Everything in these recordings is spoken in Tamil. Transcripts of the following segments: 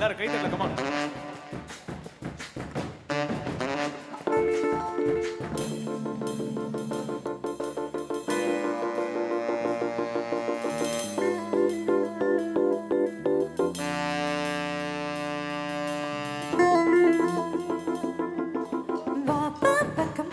எல்லாரும் கை தட்டல கமான் வா பா பக்கம்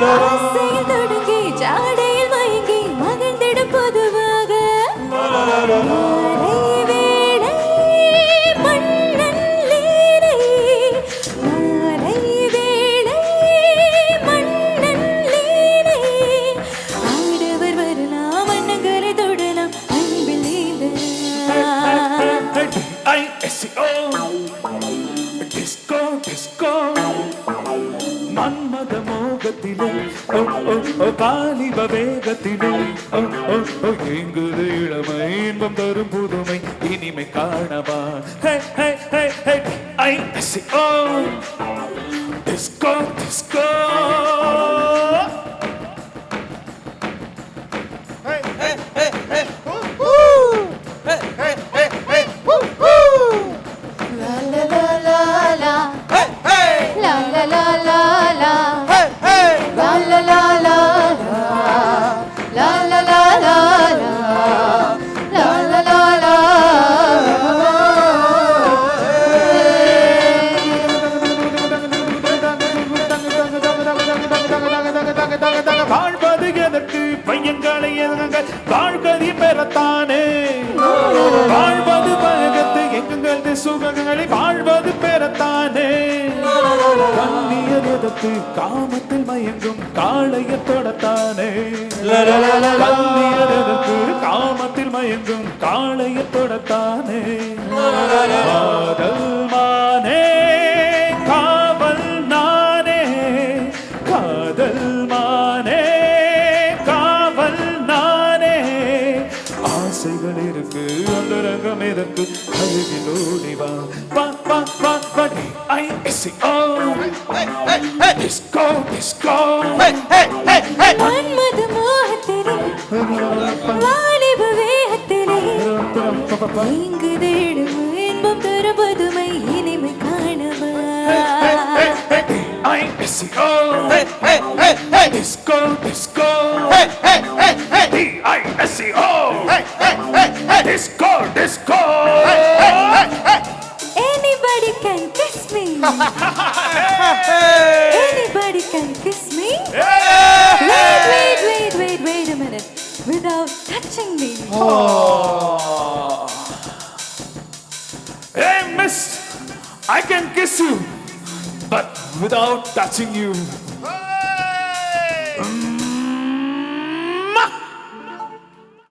தொடங்கி ஜாடையில் மயங்கி மகிழ்ந்திடும் பொதுவாக. மாலை வேளை மன்னன் லீலை மாலை வேகத்திலே எங்குது இளமை இன்பம் தரும் புதுமை இனிமை காணவா. ஓ. வாழ்வது எதற்கு? பையன்களை எதற்கு வாழ்கதி பெறத்தானே எதற்கு காமத்தில் மயங்கும் காளைய தொடத்தானே. கண்ணியர் எதற்கு காமத்தில் மயங்கும் காளைய தொடத்தானே. காதல் மானே காவல் நானே. காதல் மானே காவல் நானே. ஆசைகள் இருக்கு அந்த ரகம் எதற்கு? அருகில் ஓடி வா வா வா வா வடி ஐ எஸ் ஓ டிஸ்கோ டிஸ்கோ மன்மத மோகத்திலே வாலிப வேகத்திலே இங்கு தேடும் இன்பம் தரும் பதுமை இனிமை காணவா I S O Disco Disco D I S C O Disco Disco touching me. Oh. Hey miss I can kiss you but without touching you